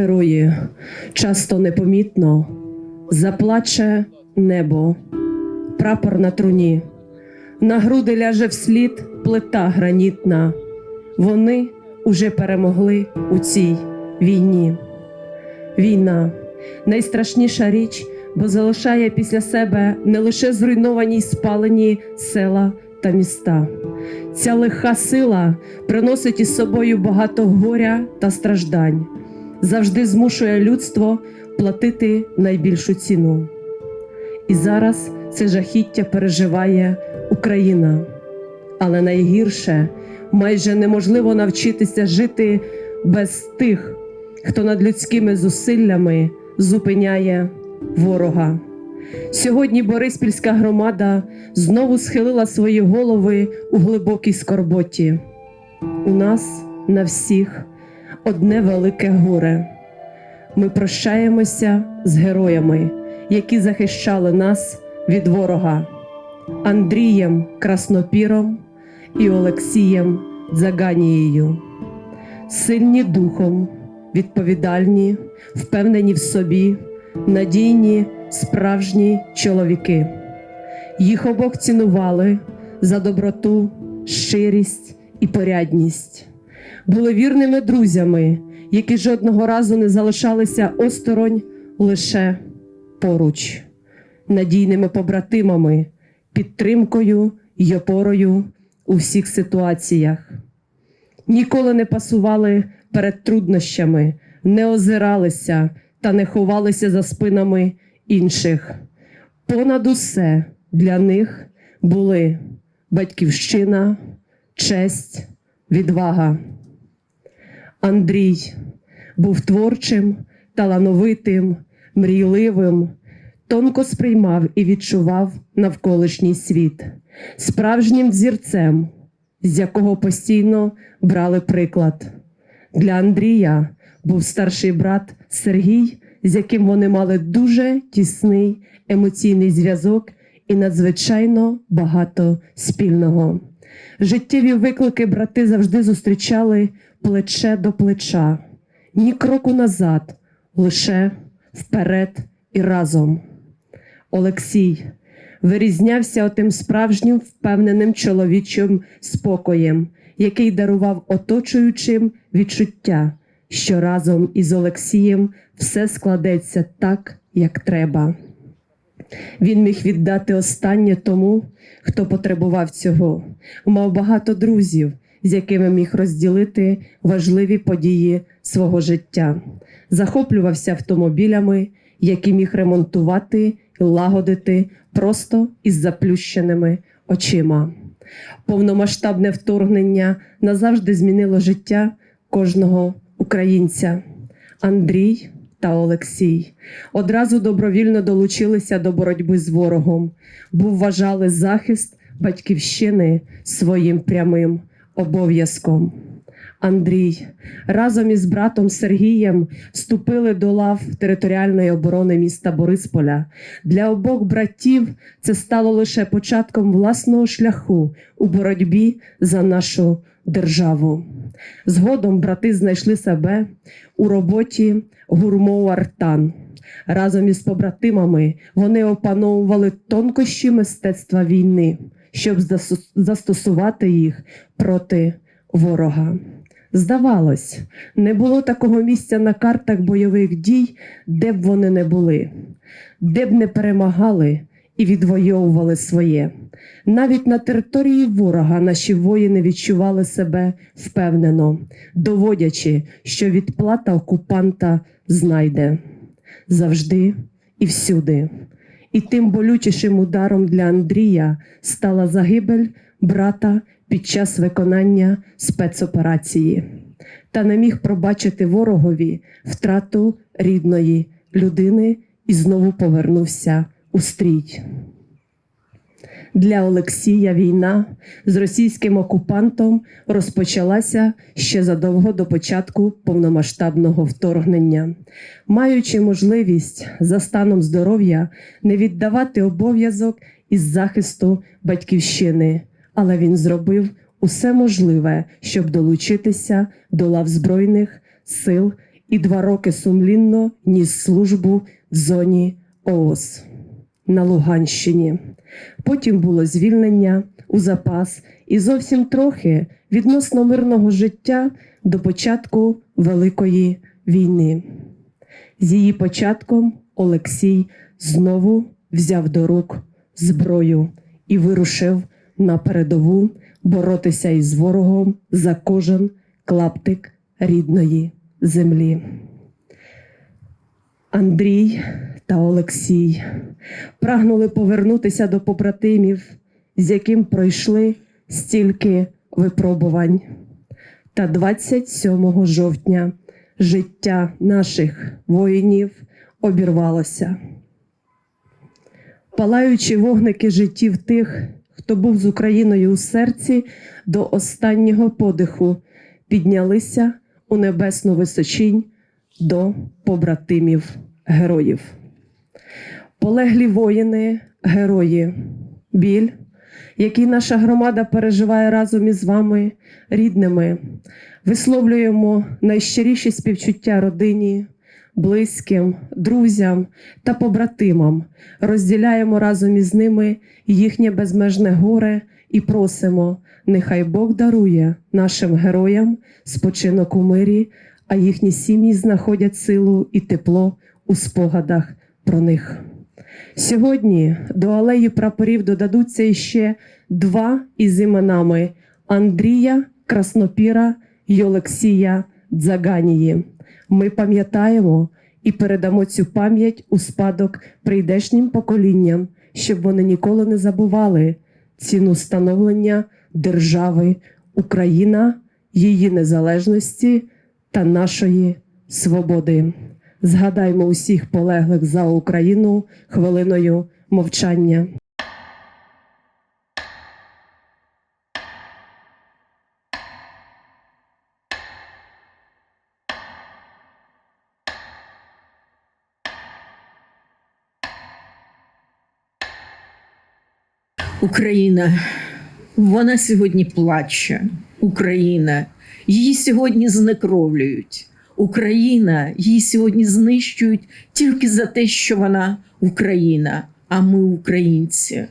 герої, часто непомітно заплаче небо, прапор на труні, на груди ляже вслід плита гранітна. Вони уже перемогли у цій війні. Війна найстрашніша річ, бо залишає після себе не лише зруйновані й спалені села та міста. Ця лиха сила приносить із собою багато горя та страждань, завжди змушує людство платити найбільшу ціну. І зараз це жахіття переживає Україна. Але найгірше майже неможливо навчитися жити без тих, хто над людськими зусиллями зупиняє ворога. Сьогодні Бориспільська громада знову схилила свої голови у глибокій скорботі. У нас на всіх одне велике горе. Ми прощаємося з героями, які захищали нас від ворога Андрієм Краснопіром і Олексієм Дзаганією. Сильні духом, відповідальні, впевнені в собі, надійні, справжні чоловіки. Їх обох цінували за доброту, щирість і порядність. Були вірними друзями, які жодного разу не залишалися осторонь лише поруч, надійними побратимами, підтримкою й опорою у всіх ситуаціях. Ніколи не пасували перед труднощами, не озиралися та не ховалися за спинами інших. Понад усе для них були батьківщина, честь, відвага. Андрій був творчим, талановитим, мрійливим, тонко сприймав і відчував навколишній світ, справжнім взірцем, з якого постійно брали приклад. Для Андрія був старший брат Сергій, з яким вони мали дуже тісний емоційний зв'язок і надзвичайно багато спільного. Життєві виклики брати завжди зустрічали плече до плеча, ні кроку назад, лише вперед і разом. Олексій вирізнявся отим справжнім впевненим чоловічим спокоєм, який дарував оточуючим відчуття, що разом із Олексієм все складеться так, як треба. Він міг віддати останнє тому, хто потребував цього, мав багато друзів, з якими міг розділити важливі події свого життя, захоплювався автомобілями, які міг ремонтувати і лагодити просто із заплющеними очима. Повномасштабне вторгнення назавжди змінило життя кожного українця. Андрій та Олексій одразу добровільно долучилися до боротьби з ворогом, бо вважали захист батьківщини своїм прямим обов'язком. Андрій разом із братом Сергієм вступили до лав територіальної оборони міста Борисполя. Для обох братів це стало лише початком власного шляху у боротьбі за нашу державу. Згодом брати знайшли себе у роботі гурмо Артан. Разом із побратимами вони опановували тонкощі мистецтва війни, щоб застосувати їх проти ворога. Здавалось, не було такого місця на картах бойових дій, де б вони не були, де б не перемагали і відвоювали своє. Навіть на території ворога наші воїни відчували себе впевнено, доводячи, що відплата окупанта знайде завжди і всюди. І тим болючішим ударом для Андрія стала загибель брата під час виконання спецоперації та не міг пробачити ворогові втрату рідної людини і знову повернувся у стрій. Для Олексія війна з російським окупантом розпочалася ще задовго до початку повномасштабного вторгнення, маючи можливість за станом здоров'я не віддавати обов'язок із захисту батьківщини, але він зробив усе можливе, щоб долучитися до лав Збройних сил і два роки сумлінно ніс службу в зоні ООС на Луганщині. Потім було звільнення у запас і зовсім трохи відносно мирного життя до початку Великої війни. З її початком Олексій знову взяв до рук зброю і вирушив на передову боротися із ворогом за кожен клаптик рідної землі. Андрій та Олексій прагнули повернутися до побратимів, з яким пройшли стільки випробувань. Та 27 жовтня життя наших воїнів обірвалося. Палаючи вогники життів тих, хто був з Україною у серці, до останнього подиху піднялися у небесну височінь до побратимів героїв. Полеглі воїни, герої, біль, який наша громада переживає разом із вами, рідними, висловлюємо найщиріші співчуття родині, близьким, друзям та побратимам, розділяємо разом із ними їхнє безмежне горе і просимо, нехай Бог дарує нашим героям спочинок у мирі, а їхні сім'ї знаходять силу і тепло у спогадах про них. Сьогодні до алеї прапорів додадуться іще два із іменами Андрія Краснопіра й Олексія Дзаганії. Ми пам'ятаємо і передамо цю пам'ять у спадок прийдешнім поколінням, щоб вони ніколи не забували ціну становлення держави Україна, її незалежності та нашої свободи. Згадаймо усіх полеглих за Україну хвилиною мовчання. Україна, вона сьогодні плаче. Україна, її сьогодні знекровлюють. Україна, її сьогодні знищують тільки за те, що вона Україна, а ми українці.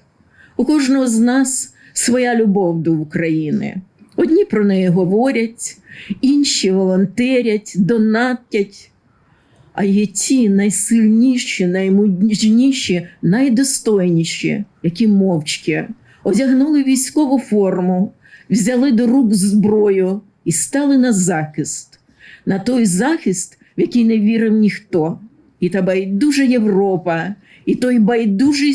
У кожного з нас своя любов до України. Одні про неї говорять, інші волонтерять, донатять. А є ті найсильніші, наймужніші, найдостойніші, які мовчки одягнули військову форму, взяли до рук зброю і стали на захист, на той захист, в який не вірив ніхто. І та байдужа Європа, і той байдужий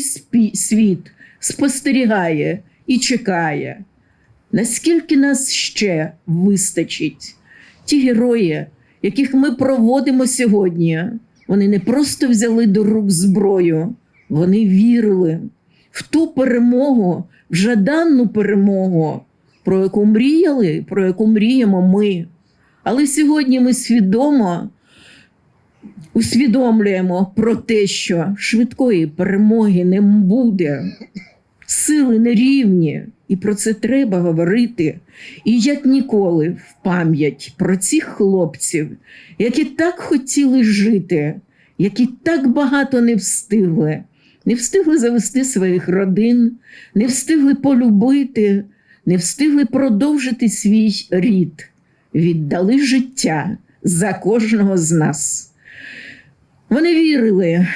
світ спостерігає і чекає. Наскільки нас ще вистачить? Ті герої, яких ми проводимо сьогодні, вони не просто взяли до рук зброю, вони вірили в ту перемогу, в жаданну перемогу, про яку мріяли, про яку мріємо ми. Але сьогодні ми свідомо усвідомлюємо про те, що швидкої перемоги не буде, сили нерівні, і про це треба говорити. І як ніколи в пам'ять про цих хлопців, які так хотіли жити, які так багато не встигли, не встигли завести своїх родин, не встигли полюбити, не встигли продовжити свій рід, віддали життя за кожного з нас. Вони вірили.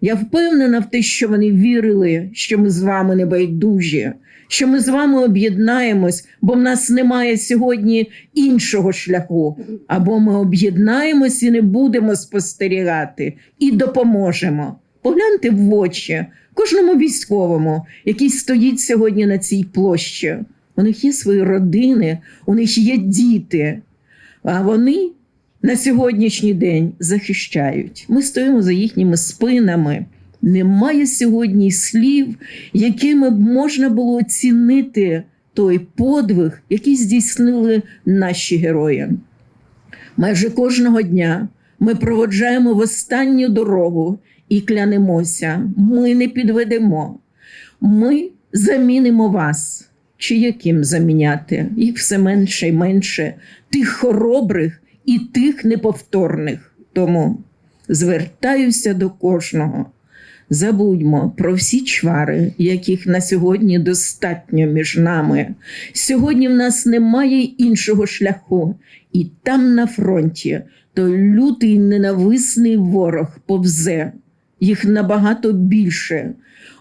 Я впевнена в те, що вони вірили, що ми з вами не байдужі, що ми з вами об'єднаємось, бо в нас немає сьогодні іншого шляху. Або ми об'єднаємось і не будемо спостерігати, і допоможемо. Погляньте в очі кожному військовому, який стоїть сьогодні на цій площі. У них є свої родини, у них є діти, а вони на сьогоднішній день захищають. Ми стоїмо за їхніми спинами. Немає сьогодні слів, якими б можна було оцінити той подвиг, який здійснили наші герої. Майже кожного дня ми проводжаємо в останню дорогу і клянемося, ми не підведемо. Ми замінимо вас. Чи яким заміняти? Їх все менше і менше, тих хоробрих і тих неповторних. Тому звертаюся до кожного. Забудьмо про всі чвари, яких на сьогодні достатньо між нами. Сьогодні в нас немає іншого шляху, і там на фронті то лютий ненависний ворог повзе. Їх набагато більше.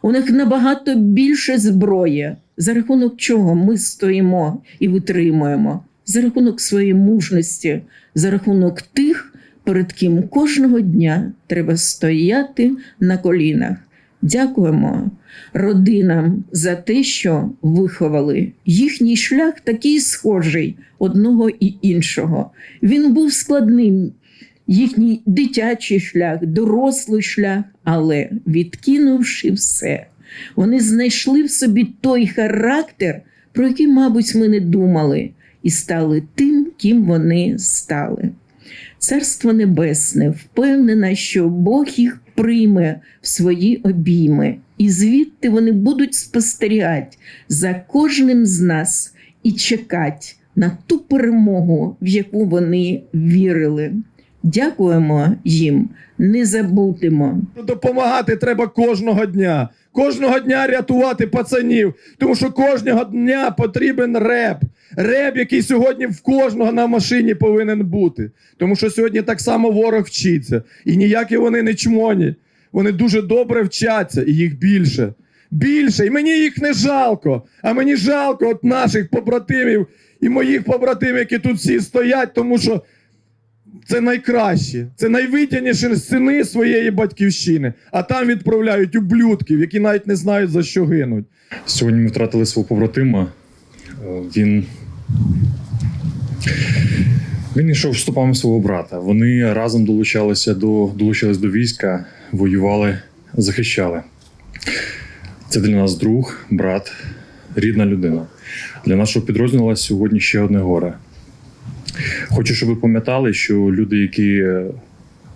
У них набагато більше зброї, за рахунок чого ми стоїмо і витримуємо, за рахунок своєї мужності, за рахунок тих, перед ким кожного дня треба стояти на колінах. Дякуємо родинам за те, що виховали. Їхній шлях такий схожий одного і іншого. Він був складним. Їхній дитячий шлях, дорослий шлях, але відкинувши все, вони знайшли в собі той характер, про який, мабуть, ми не думали, і стали тим, ким вони стали. Царство Небесне впевнена, що Бог їх прийме в свої обійми, і звідти вони будуть спостерігати за кожним з нас і чекати на ту перемогу, в яку вони вірили. Дякуємо їм, не забудемо. Допомагати треба кожного дня. Кожного дня рятувати пацанів, тому що кожного дня потрібен реп. Реп, який сьогодні в кожного на машині повинен бути. Тому що сьогодні так само ворог вчиться. І ніякі вони не чмоні. Вони дуже добре вчаться, і їх більше. Більше. І мені їх не жалко. А мені жалко от наших побратимів і моїх побратимів, які тут всі стоять, тому що це найкращі, це найвитяніші сини своєї батьківщини, а там відправляють ублюдків, які навіть не знають за що гинуть. Сьогодні ми втратили свого побратима. Е, Він. Він йшов стопами свого брата. Вони разом долучалися до, долучились до війська, воювали, захищали. Це для нас друг, брат, рідна людина. Для нашого підрозділу сьогодні ще одне горе. Хочу, щоб ви пам'ятали, що люди, які е,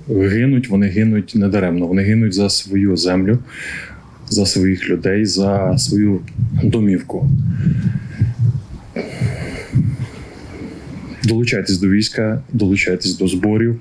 гинуть, вони гинуть недаремно. Вони гинуть за свою землю, за своїх людей, за свою домівку. Долучайтесь до війська, долучайтесь до зборів.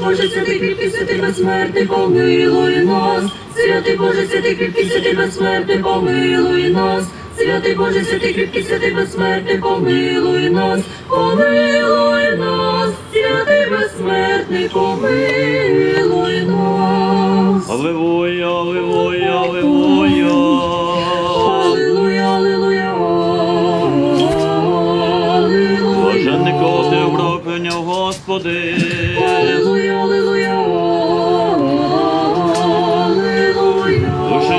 Боже, святий кріпкий, святий безсмертний, помилуй нас. Святий Боже, святий кріпкий, святий безсмертний, помилуй нас. Святий Боже, святий кріпкий, святий безсмертний, помилуй нас, помилуй нас, святий безсмертний, помилуй нас. Аллилуйя, аллилуйя. ім'я Господи. Аллилуйя, аллилуйя, аллилуйя.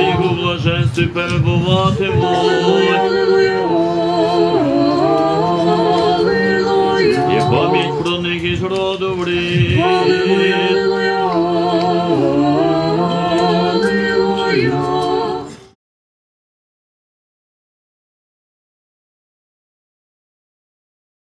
Його блаженстві перебуватимуть. Аллилуйя, аллилуйя. І пам'ять про них із роду в рід. Аллилуйя,